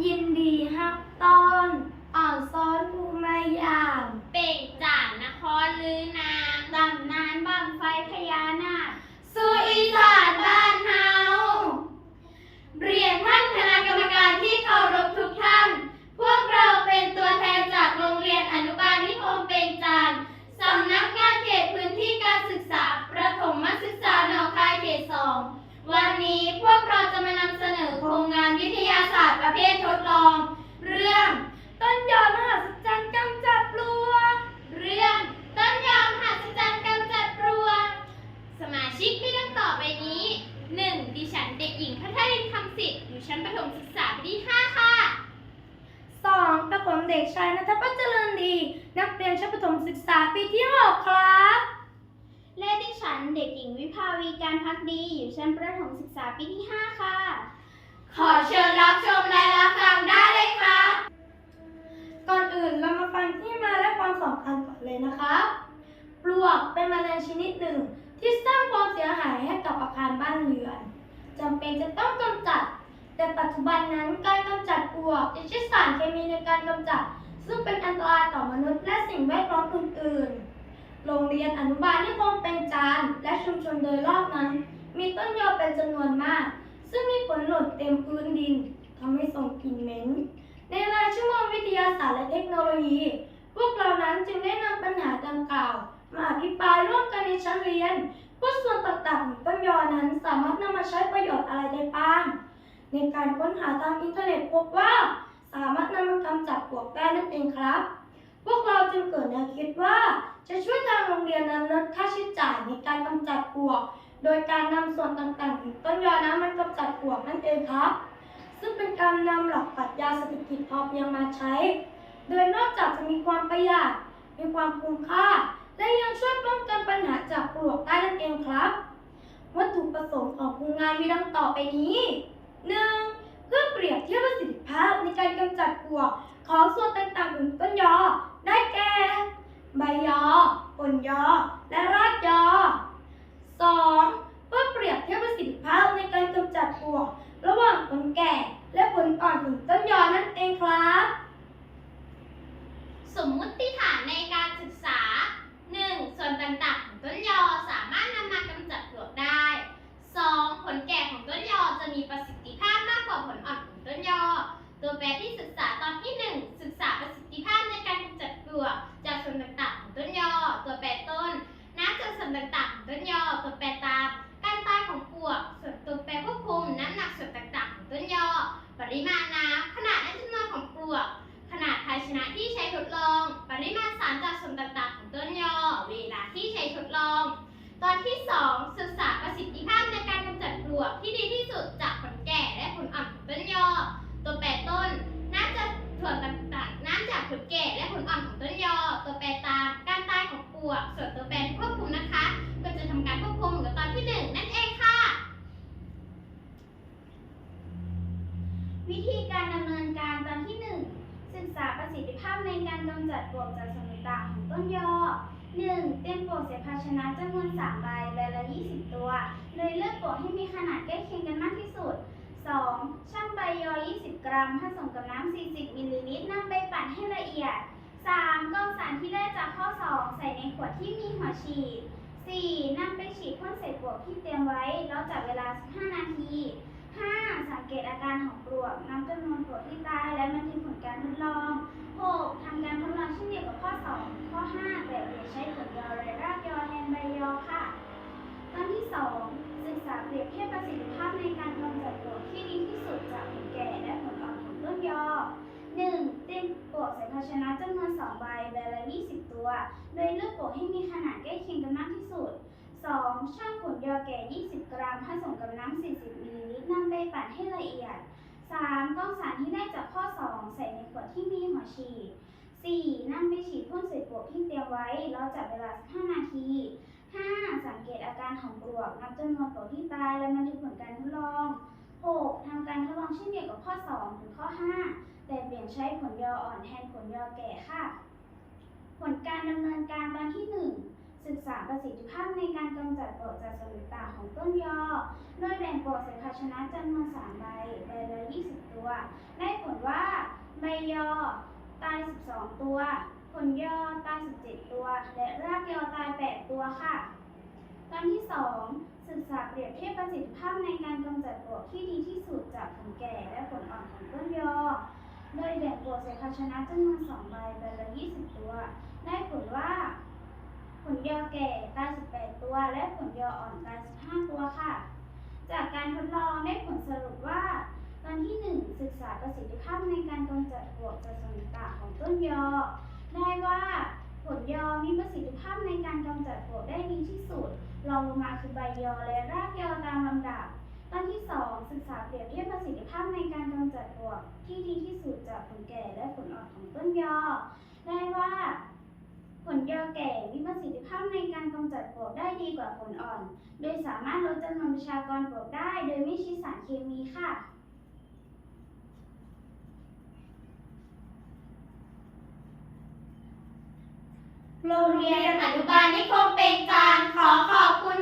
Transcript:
ยินดีฮับตอนอ่อนซ้อนภูมายามเป่งจ่านนครลือนามตำนานบังไฟพญานาคสู่อีสานบ้านเฮา เรียนท่านคณะกรรมการที่เคารพทุกท่าน พวกเราเป็นตัวแทนจากโรงเรียนอนุบาลนิคมเปงจานสำนักงานเขตพื้นที่การศึกษา ประถมศึกษาหนองคายเขตสองวันนี้พวกเราจะมานำเสนอโครงงานวิทยาศาสตร์ประเภททดลอง เรื่อง ต้นยอมหัศจรรย์กำจัดปลวก เรื่องต้นยอมหัศจรรย์กำจัดปลวก สมาชิกที่ดังต่อไปนี้ 1. ดิฉันเด็กหญิงพัทรินคำสิทธิ์อยู่ชั้นประถมศึกษาปีที่ 5 ค่ะ สองกระผม เด็กชายนัทพัฒน์เจริญดี นักเรียนชั้นประถมศึกษาปีที่หกครับ และดิฉันเด็กหญิงวิภาวีการพักดี อยู่ชั้นประถมศึกษาปีที่ 5 ค่ะ ขอเชิญรับชมและรับฟังได้เลยครับก่อนอื่นเรามาฟังที่มาและความสำคัญก่อนเลยนะครับ ปลวกเป็นแมลงชนิดหนึ่งที่สร้างความเสียหายให้กับอาคารบ้านเรือนจำเป็นจะต้องกำจัด แต่ปัจจุบันนั้นการกำจัดปลวกจะใช้สารเคมีในการกำจัด ซึ่งเป็นอันตรายต่อมนุษย์และสิ่งแวดล้อมอื่นๆ โรงเรียนอนุบาลที่คงเป็นจานและชุมชนโดยรอบนั้น มีต้นยอเป็นจำนวนมาก ซึ่งมีผลหล่นเต็มพื้นดินทำให้ส่งกลิ่นเหม็น ในรายชั่วโมงวิทยาศาสตร์และเทคโนโลยี พวกเรานั้นจึงได้นำปัญหาดังกล่าว มาอภิปรายร่วมกันในชั้นเรียนว่าส่วนต่างๆของต้นยอนั้นสามารถนำมาใช้ประโยชน์อะไรได้บ้าง ในการค้นหาทางอินเทอร์เน็ตพบว่า สามารถนำมากำจัดปลวกได้นั่นเองครับ พวกเราจึงเกิดแนวคิดว่า จะช่วยทางโรงเรียนนั้นลดค่าใช้จ่ายในการกำจัดปลวก โดยการนำส่วนต่างๆของต้นยอนั้นมากำจัดปลวกนั่นเองครับ ซึ่งเป็นการนำหลักปรัชญาเศรษฐกิจพอเพียงมาใช้ โดยนอกจากจะมีความประหยัดมีความคุ้มค่า และยังช่วยป้องกันปัญหาจากปลวกได้นั่นเองครับ วัตถุประสงค์ของโครงงานมีดังต่อไปนี้ 1. เพื่อเปรียบเทียบประสิทธิภาพในการกำจัดปลวกของส่วนต่างๆของต้นยอ ได้แก่ ใบยอผลยอ และรากยอ 2. เพื่อเปรียบเทียบประสิทธิภาพในการกำจัดปลวก ระหว่างผลแก่และผลอ่อนของต้นยอนั่นเองครับ สมมุติฐานในการศึกษา 1. ส่วนต่างๆของต้นยอสามารถนำมากำจัดปลวกได้ 2. ผลแก่ของต้นยอจะมีประสิทธิ ตัวแปรที่ศึกษาตอนที่ 1 ศึกษาประสิทธิภาพในการกำจัดปลวกจากส่วนต่างๆของต้นยอ ตัวแปรต้น น้ำจากส่วนต่างๆของต้นยอ ตัวแปรตาม การตายของปลวก ส่วนตัวแปรควบคุมน้ำหนักส่วนต่างๆของต้นยอ ปริมาณน้ำขนาดและจำนวนของปลวก ขนาดภาชนะที่ใช้ทดลอง ปริมาณสารจากส่วนต่างๆของต้นยอ เวลาที่ใช้ทดลอง ตอนที่ 2 ศึกษา องปลวกส่วนตัวแปรที่ควบคุมนะคะ ก็จะทำการควบคุมเหมือนกับตอนที่ 1 นั่นเองค่ะ วิธีการดำเนินการตอนที่ 1 ศึกษาประสิทธิภาพในการกำจัดปลวกจากส่วนต่างของต้นยอ 1. เตรียมปลวกใส่ภาชนะจำนวน3ใบใบละ 20 ตัว โดยเลือกปลวกให้มีขนาดใกล้เคียงกันมากที่สุด 2. ชั่งใบยอ 20 กรัม ผสมกับน้ำ40 มิลลิลิตรนำไปปั่นให้ละเอียด 3. กรองสารที่ได้จากข้อ 2 ใส่ในขวดที่มีหัวฉีด 4. นำไปฉีดพ่นใส่ปลวกที่เตรียมไว้ แล้วจับเวลา 15 นาที 5. สังเกตอาการของปลวกนับจำนวนปลวกที่ตาย และบันทึกผลการทดลอง 6. ทำการทดลองเช่นเดียวกับข้อ 2 ข้อ 5 แต่เปลี่ยใช้ผลยอและรากยอแทนใบยอค่ะตอนที่ 2 ศึกษาเปรียบเทียบประสิทธิภาพในการกำจัดปลวกที่ดีที่สุดจากผลแก่และผลอ่อนของต้นยอ 1. เตรียมปลวกใส่ภาชนะจำนวน2ใบใบละ20 ตัว โดยเลือกโปลวกให้มีขนาดใกล้เคียงกันมากที่สุด 2. ช่างผลยอแก่ 20 กรัมผสมกับน้ำ 40 มิลลิลิตรนำไปปั่นให้ละเอียด 3. กรองสารที่ได้จากข้อ 2 ใส่ในขวดที่มีหัวฉีด 4. นำไปฉีดพ่นใส่ปลวกที่เตรียมไว้ แล้วจับเวลา15นาที 5. สังเกตอาการของปลวก นับจำนวนปลวกที่ตาย และบันทึกผลการทดลอง 6. ทำการทดลองเช่นเดียวกับข้อ 2 ถึงข้อ 5 แต่เปลี่ยนใช้ผลยออ่อนแทนผลยอแก่ค่ะ ผลการดำเนินการตอนที่ 1ศึกษาประสิทธิภาพในการกำจัดปลวกจากส่วนต่างของต้นยอ โดยแบ่งปลวกใส่ภาชนะจำนวน3ใบ ใบละ 20 ตัว ได้ผลว่าใบยอตาย 12 ตัว ผลยอตาย 17 ตัว และรากยอตาย 8 ตัวค่ะ ตอนที่ 2 ศึกษาเปรียบเทียบประสิทธิภาพในการกำจัดปลวกที่ดีที่สุดจากผลแก่และผลอ่อนของต้นยอ โดยแบ่งปลวกใส่ภาชนะจำนวน2ใบใบละ20ตัว ได้ผลว่า ผลยอแก่ตาย18ตัว และผลยออ่อนตาย15ตัวค่ะ จากการทดลองได้ผลสรุปว่า ตอนที่1ศึกษาประสิทธิภาพในการกำจัดปลวกจากส่วนต่างของต้นยอ ได้ว่าผลยอมีประสิทธิภาพในการกำจัดปลวกได้ดีที่สุดรองลงมาคือใบยอและรากยอตามลำดับ ตอนที่ 2 ศึกษาเปรียบเทียบประสิทธิภาพในการกำจัดปลวกที่ดีที่สุดจากผลแก่และผลอ่อนของต้นยอ ได้ว่า ผลยอแก่มีประสิทธิภาพในการกำจัดปลวกได้ดีกว่าผลอ่อน โดยสามารถลดจำนวนประชากรปลวกได้ โดยไม่ใช้สารเคมีค่ะโรงเรียนอนุบาลนิคมเป็นจานขอขอบคุณ